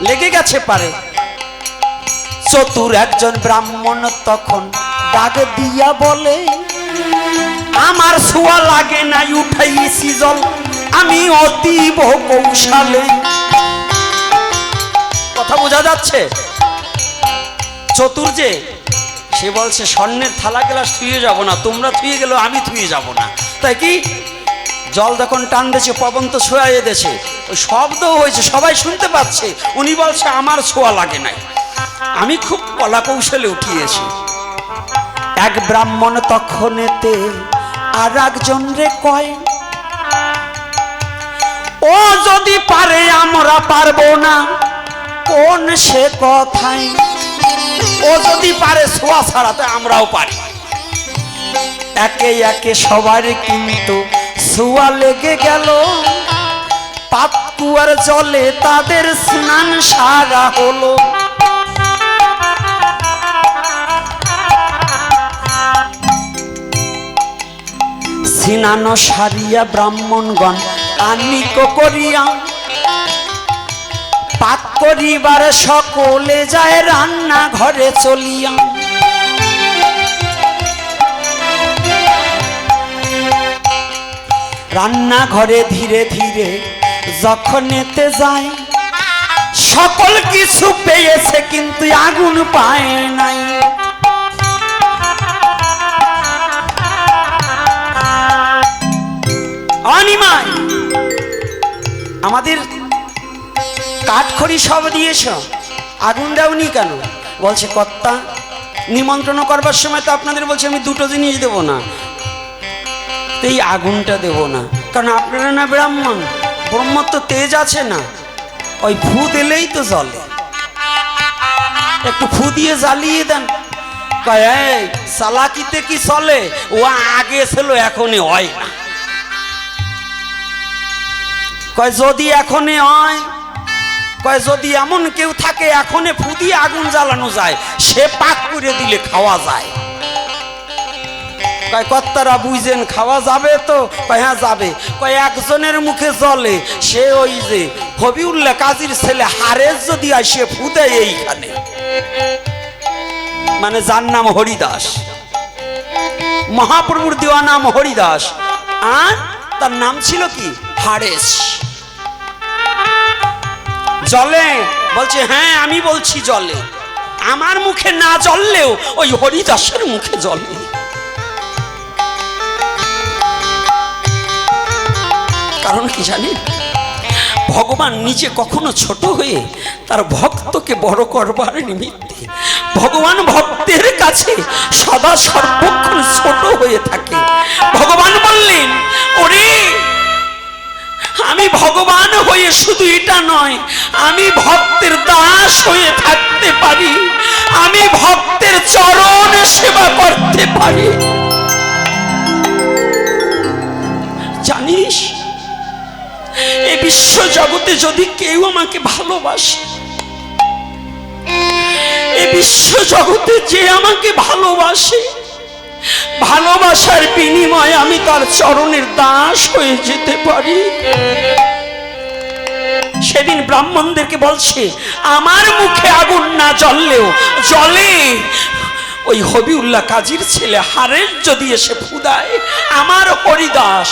লেগে গেছে পারে। চতুর একজন ব্রাহ্মণ তখন ডাক দিয়া বলে, আমার ছোঁয়া লাগে নাই, উঠাইছি জল। আমি অতীব কৌশলে। কথা বোঝা যাচ্ছে? চতুর যে, সে বলছে, স্বর্ণের থালা গ্লাস, থুয়ে যাব না। তোমরা থুয়ে গেলেও আমি থুয়ে যাব না। তাই কি? জল যখন টান দিয়েছে পবন তো ছোঁয়া দেছে শব্দ হয়েছে, সবাই শুনতে পাচ্ছে। উনি বলছে, আমার ছোঁয়া লাগে নাই। আমি খুব কলা কৌশলে উঠিয়েছি। এক ব্রাহ্মণ তখনেতে আর একজন রে কয়, ও যদি পারে, আমরা পারব না। কোন সে কথাই ও যদি পারে ছোঁয়া ছাড়াতে আমরাও পারি। একে একে সবার কিন্তু ছোঁয়া লেগে গেল। পাতকুয়ার জলে তাদের স্নান সারা হলো। সিনানো সারিয়া ব্রাহ্মণগণ আনিক করিয়া পাক করিবার সকলে যায় রান্না ঘরে চলিয়া। রান্না ঘরে ধীরে ধীরে যখন এতে যায়, সকল কিছু পেয়েছে কিন্তু আগুন পায় নাই। অনিমাই আমাদের কাঠখড়ি সব দিয়েছ, আগুন দাওনি কেন? বলছে, কর্তা, নিমন্ত্রণ করবার সময় তো আপনাদের বলছে, আমি দুটো জিনিস দেব না। তো এই আগুনটা দেব না, কারণ আপনারা না ব্রাহ্মণ। ব্রহ্মর তো তেজ আছে না, ওই ফু দিলেই তো জলে। একটু ফু দিয়ে জ্বালিয়ে দেন। সালাকিতে কি চলে? ও আগে ছিল, এখনই হয় না। কয়, যদি এখনই হয়, কয়, যদি এমন কেউ থাকে এখনে ফুদি আগুন জ্বালানো যায়, সে পাক করে দিলে খাওয়া যায়। কয়, কর্তারা বুঝেন, খাওয়া যাবে তো? কয় হ্যাঁ যাবে। কয়, একজনের মুখে জলে। সে ওই যে হবিউল্লাহ কাজীর ছেলে হারেস যদি আসে ফুদে এইখানে। মানে যার নাম হরিদাস। মহাপ্রভুর দেওয়া নাম হরিদাস। আর তার নাম ছিল কি? হারেস জলে? বলছে হ্যাঁ আমি বলছি জলে। আমার মুখে না জ্বললেও ওই হরিদাসের মুখে জলে কারণ কি জানেন? ভগবান নিজে কখনো ছোট হয়ে তার ভক্তকে বড় করবার নিমিত্তে ভগবান ভক্তের কাছে সদা সর্বক্ষণ ছোট হয়ে থাকে। ভগবান বললেন, ওরে, আমি ভগবান হয়ে শুধু এটা নয়, আমি ভক্তের দাস হয়ে থাকতে পারি, আমি ভক্তের চরণ সেবা করতে পারি। জানিস বিশ্ব জগতে যদি কেউ আমাকে ভালোবাসে, এই বিশ্ব জগতে যে আমাকে ভালোবাসে, ভালোবাসার বিনিময়ে আমি তার চরণের দাস হয়ে যেতে পারি। সেদিন ব্রাহ্মণদেরকে বলছে, আমার মুখে আগুন না জ্বললেও জলে ওই হবিউল্লাহ কাজীর ছেলে হারের যদি এসে ফুদায়, আমার হরিদাস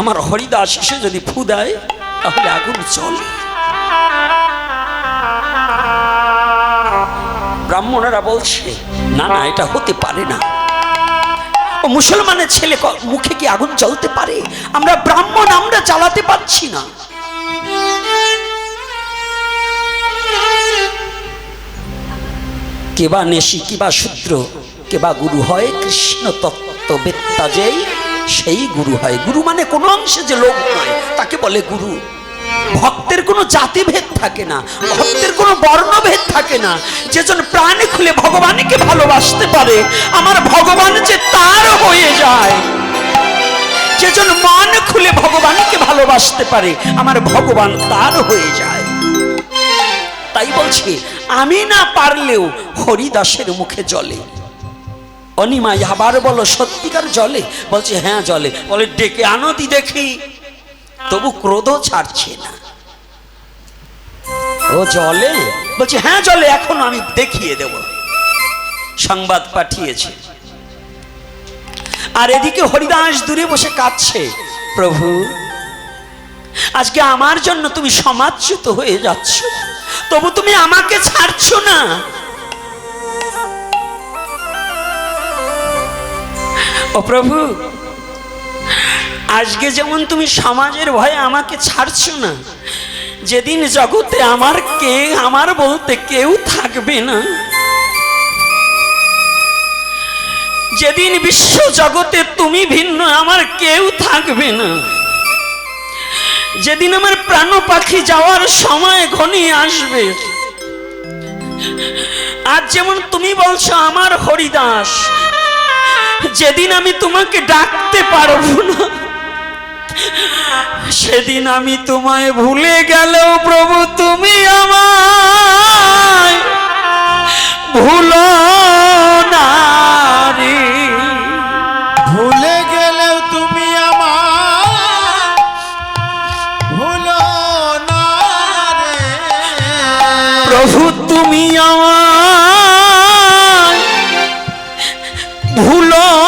আমার হরিদাস এসে যদি ফুদায় তাহলে আগুন চলে। ব্রাহ্মণেরা বলছে, না না, এটা হতে পারে না। ও মুসলমানের ছেলে মুখে কি আগুন জ্বলতে পারে? আমরা ব্রাহ্মণ, আমরা চালাতে পারছি না। কেবা নেশি কিবা শূদ্র কেবা গুরু হয় কৃষ্ণ তত্ত্ববেত্তা যেই সেই গুরু হয়। গুরু মানে কোনো অংশে যে লোক নয়, তাকে বলে গুরু। ভক্তের কোনো জাতিভেদ থাকে না, ভক্তের কোনো বর্ণভেদ থাকে না। যেজন প্রাণ খুলে ভগবানকে ভালোবাসতে পারে, আমার ভগবান যে তার হয়ে যায়। যেজন মন খুলে ভগবানকে ভালোবাসতে পারে, আমার ভগবান তার হয়ে যায়। তাই বলছি, আমি না পারলেও হরিদাসের মুখে জলে। অনিমাই আবার বলো, সত্যিকার জলে? বলছে হ্যাঁ জলে। বলে, ডেকে আনো দি দেখি। তবু ক্রোধ ছাড়ছে না। ও জলে? বলছে হ্যাঁ জলে, এখন আমি দেখিয়ে দেব। সংবাদ পাঠিয়েছে। আর এদিকে হরিদাস দূরে বসে কাঁদছে, প্রভু, আজকে আমার জন্য তুমি সমাজচ্যুত হয়ে যাচ্ছ। তবু তুমি আমাকে ছাড়ছো না। ও প্রভু, আজকে যেমন তুমি সমাজের ভয়ে আমাকে ছাড়ছো না, যেদিন জগতে আমার কে, আমার বলতে কেউ থাকবে না, যেদিন বিশ্ব জগতে তুমি ভিন্ন, আমার কেউ থাকবে না, যেদিন আমার প্রাণ পাখি যাওয়ার সময় ঘনিয়ে আসবে, আজ যেমন তুমি বলছো আমার হরিদাস যেদিন আমি তোমাকে ডাকতে পারব না সেদিন আমি তোমায় ভুলে গেলেও প্রভু তুমি আমায় ভুল না রে। ভুলে গেলেও তুমি আমার ভুলো না রে। প্রভু তুমি আমায় ভুলো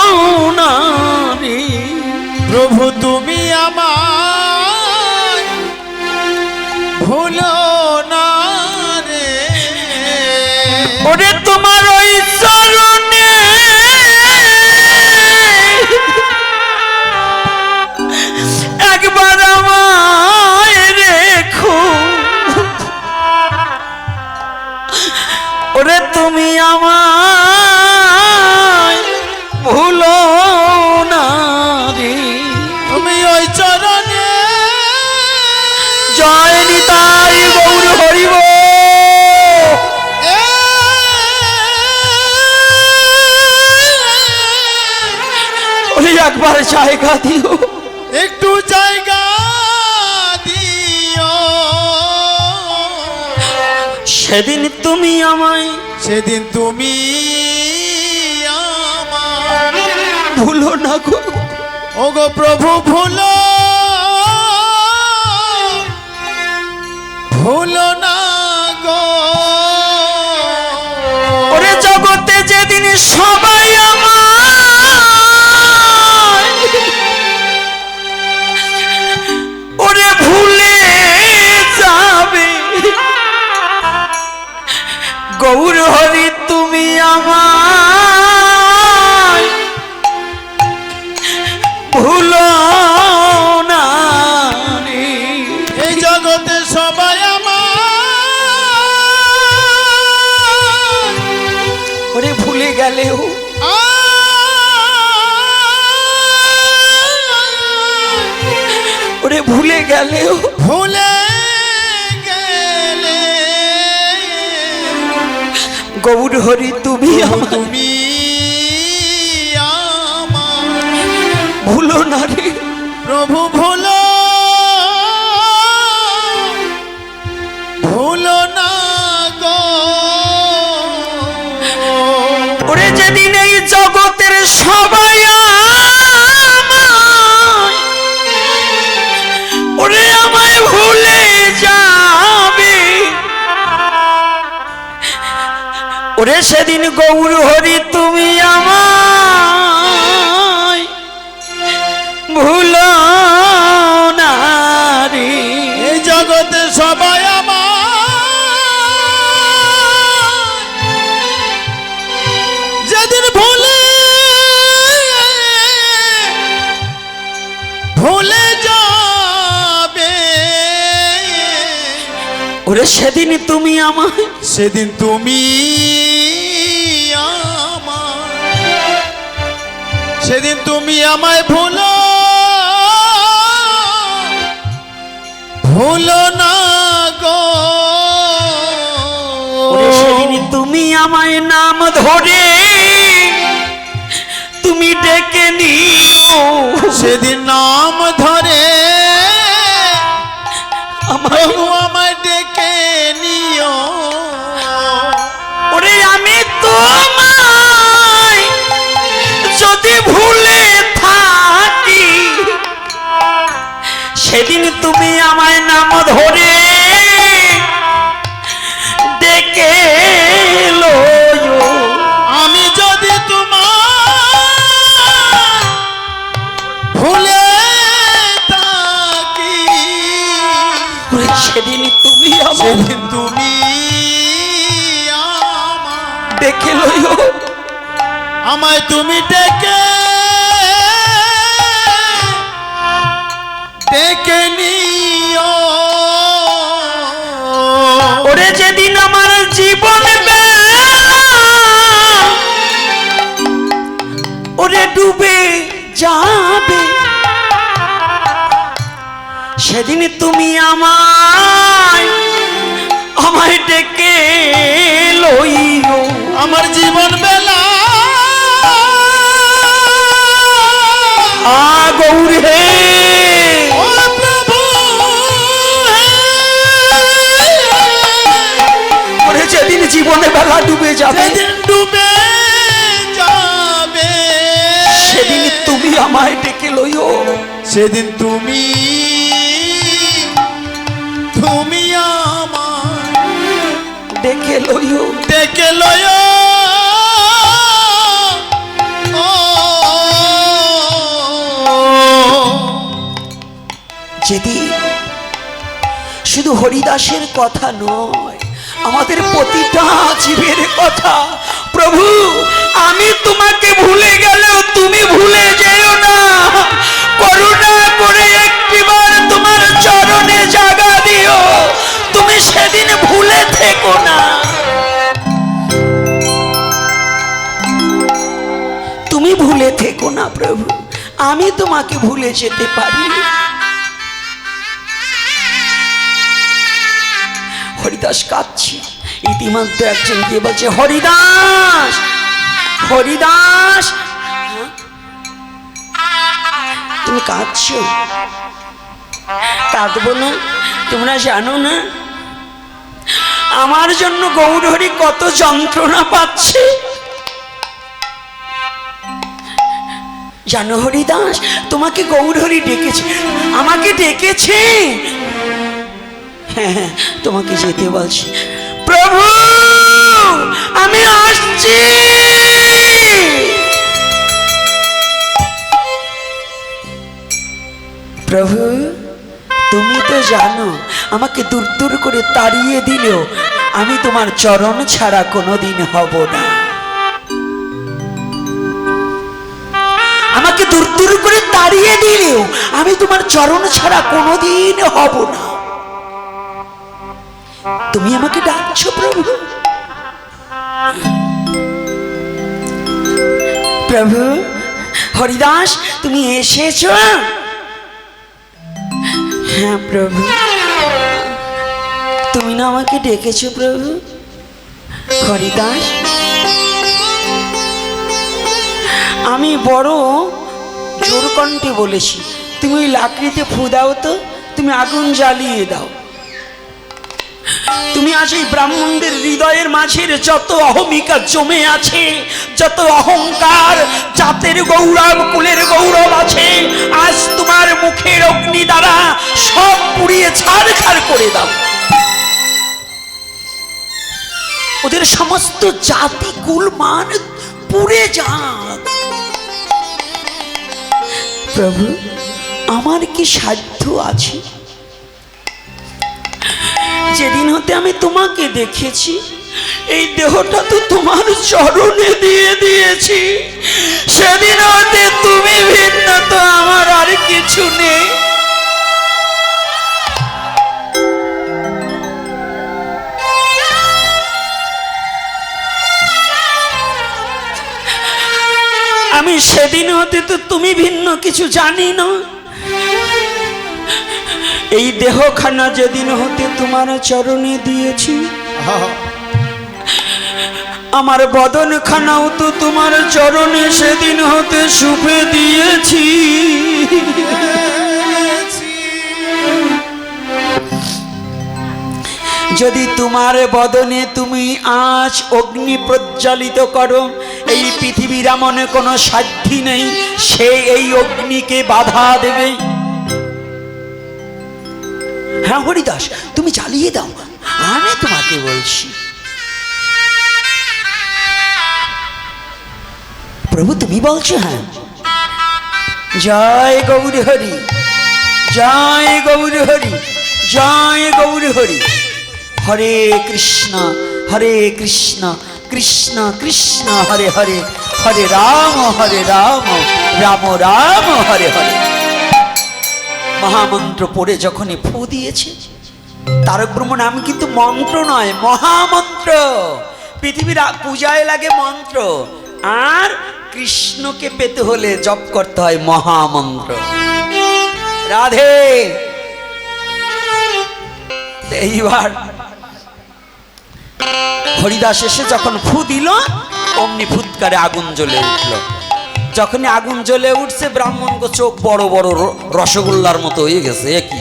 একবার জায়গা দিও। একটু জায়গা দিও। সেদিন তুমি আমায় সেদিন তুমি ভুলো না গো। ওগো প্রভু ভুলো। ভুলো না গো। ওরে জগতে যেদিন সবাই গৌর হরি তুমি আমায় ভুলো না। এই জগতে সবাই আমার ওরে ভুলে গেলেও। ওরে ভুলে গেলেও। ভুলে গৌর হরি তুমি তুমি ভুলো না রে। প্রভু ভুলো। ভুলো না গো। ওরে যেদিন এই জগতের সবাই ওরে সেদিন গৌর হরি তুমি আমায় সেদিন তুমি আমায় সেদিন তুমি সেদিন তুমি আমায় ভুলো। ভুলো না গো। সেদিন তুমি আমায় নাম ধরে তুমি ডেকে নিও। সেদিন নাম ধরে আমার আমায় ডেকে সেদিন তুমি আমায় নাম ধরে ডেকে আমি যদি তোমার ভুলে থাকি সেদিন তুমি সেদিন তুমি আমার ডেকে লইও আমায় তুমি ডেকে ডেকে নিও। ওরে যেদিন আমার জীবন ওরে ডুবে যাবে। সেদিন তুমি আমায় আমায় ডেকে লইও। আমার জীবন বেলা। গৌর হে জীবনে বেলা ডুবে যাবে। ডুবে যাবে। সেদিন তুমি আমায় ডেকে লইও। সেদিন তুমি তুমি আমায় ডেকে লইও। ডেকে লয় যেদিন শুধু হরিদাসের কথা নয় আমাদের প্রতিটা জীবের কথা। প্রভু, আমি তোমাকে ভুলে গেলেও তুমি ভুলে যেও না। করুণা করে একটিবার তোমার চরণে জাগা দিও। তুমি সেদিন ভুলে থেকো না। তুমি ভুলে থেকো না, প্রভু। আমি তোমাকে ভুলে যেতে পারি হরিদাস কাঁদছি। ইতিমধ্যে একজন গিয়ে বলছে, হরিদাস! হরিদাস! তুমি কাঁদছো? কাঁদবো না? তোমরা জানো না? আমার জন্য গৌরহরি কত যন্ত্রণা পাচ্ছে। জানো হরিদাস, তোমাকে গৌরহরি ডেকেছে। আমাকে ডেকেছে। হ্যাঁ হ্যাঁ তোমাকে যেতে বলছি। প্রভু আমি আসছি। প্রভু তুমি তো জানো আমাকে দূর দূর করে তাড়িয়ে দিলেও আমি তোমার চরণ ছাড়া কোনোদিন হব না। আমাকে দূর দূর করে তাড়িয়ে দিলেও আমি তোমার চরণ ছাড়া কোনোদিন হব না। তুমি আমাকে ডাকছো প্রভু। প্রভু, হরিদাস, তুমি এসেছ? হ্যাঁ প্রভু। তুমি না আমাকে ডেকেছ, প্রভু? হরিদাস, আমি বড় জোর কণ্ঠে বলেছি, তুমি ওই লাকড়িতে ফু দাও তো, তুমি আগুন জ্বালিয়ে দাও। তুমি আজ এই ব্রাহ্মণদের হৃদয়ের মাঝের যত অহমিকা জমে আছে, যত অহংকার, জাতের গৌরব, কুলের গৌরব আছে, আজ তোমার মুখের অগ্নি দ্বারা সব পুড়িয়ে ছাড় করে দাও। ওদের সমস্ত জাতি, কুল, মান পুড়ে যাক। প্রভু, আমার কি সাধ্য আছে? যেদিন হতে আমি তোমাকে দেখেছি, এই দেহটা তো তোমার চরণে দিয়ে দিয়েছি। সেদিন হতে তুমি ভিন্ন, তো আমার আর কিছু নেই। আমি সেদিন হতে তো তুমি ভিন্ন কিছু জানি না। এই দেহখানা যেদিন হতে তোমার চরণে দিয়েছি, আমার বদন খানাও তো তোমার চরণে সেদিন হতে শুভে দিয়েছি। যদি তোমার বদনে তুমি আজ অগ্নি প্রজ্বলিত করো, এই পৃথিবীর এমন কোনো সাধ্যি নেই, সে এই অগ্নিকে বাধা দেবে। হ্যাঁ হরিদাস, তুমি চালিয়ে দাও। আমি তোমাকে বলছি। প্রভু, তুমি বলছো হ্যাঁ। জয় গৌর হরি জয় গৌর হরি জয় গৌর হরি হরে কৃষ্ণ হরে কৃষ্ণ কৃষ্ণ কৃষ্ণ, হরে হরে। হরে রাম হরে রাম রাম রাম, হরে হরে। মহামন্ত্র পড়ে যখনই ফু দিয়েছে তারক ব্রহ্ম নাম কিন্তু মন্ত্র নয়, মহামন্ত্র। পৃথিবীর পূজায় লাগে মন্ত্র, আর কৃষ্ণকে পেতে হলে জপ করতে হয় মহামন্ত্র। রাধে। এইবার হরিদাস এসে যখন ফু দিল, অমনি ফুৎকারে আগুন জ্বলে উঠল। যখনই আগুন জ্বলে উঠছে ব্রাহ্মণকে চোখ বড় বড় রসগোল্লার মতো হয়ে গেছে, এ কি?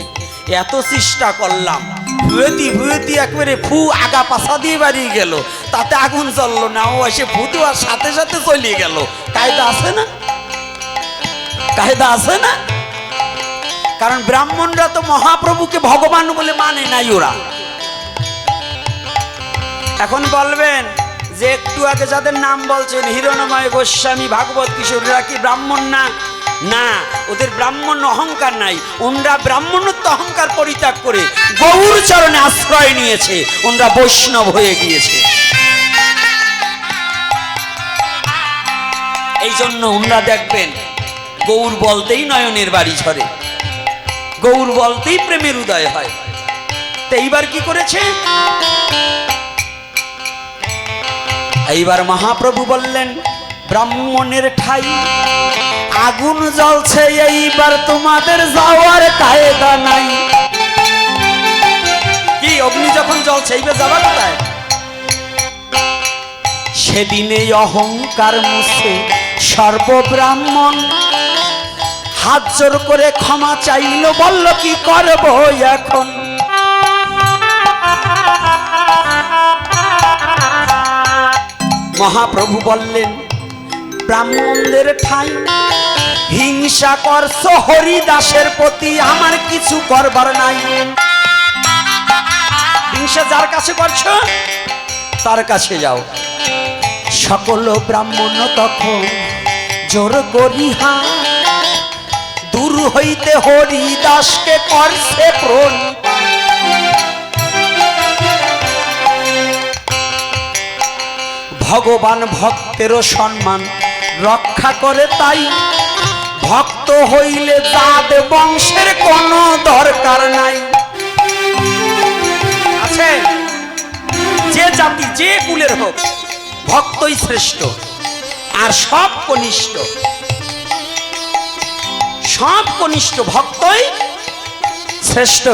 এত চেষ্টা করলাম, ভুয়েতি ভুয়েতি একবারে ফু আগা পাশা দিয়ে বাড়িয়ে গেল, তাতে আগুন জ্বললো না, ও এসে ফু দেওয়ার সাথে সাথে চলিয়ে গেল। কায়দা আছে না? কায়দা আছে না? কারণ ব্রাহ্মণরা তো মহাপ্রভুকে ভগবান বলে মানে নাই ওরা। এখন বলবেন যে একটু আগে যাদের নাম বলছেন, হিরণময় গোস্বামী, ভাগবত কিশোররা কি ব্রাহ্মণ না? না, ওদের ব্রাহ্মণ অহংকার নাই। ওনরা ব্রাহ্মণত্ব অহংকার পরিত্যাগ করে গৌর চরণে আশ্রয় নিয়েছে। ওনরা বৈষ্ণব হয়ে গিয়েছে। এই জন্য ওনরা দেখবেন, গৌর বলতেই নয়নের বাড়ি ঝরে। গৌর বলতেই প্রেমের উদয় হয়। তো এইবার কি করেছে? এইবার মহাপ্রভু বললেন, ব্রাহ্মণের ঠাই, আগুন জ্বলছে, এইবার তোমাদের যাওয়ার কায়দা নাই। কি, অগ্নি যখন জ্বলছে, এইবার যাবা কোথায়? সেদিনে অহংকার মুছে সর্বব্রাহ্মণ হাত জোর করে ক্ষমা চাইল, বলল, কি করব এখন? মহাপ্রভু বললেন, ব্রাহ্মণদের ঠাই, হিংসা করছ, হরিদাসের প্রতি আমার কিছু করবার নাই। হিংসা যার কাছে করছ, তার কাছে যাও। সকল ব্রাহ্মণ তখন জোর করি হা দূর হইতে হরিদাসকে করছে প্রণিপাত ভগবান ভক্তেরও সম্মান। রক্ষা করে তাই। ভক্ত হইলে জাত বংশের কোনো দরকার নাই। আছে? যে জাতি, যে কুলের হোক, ভক্তই শ্রেষ্ঠ, আর সব কনিষ্ঠ। সব কনিষ্ঠ ভক্তই শ্রেষ্ঠ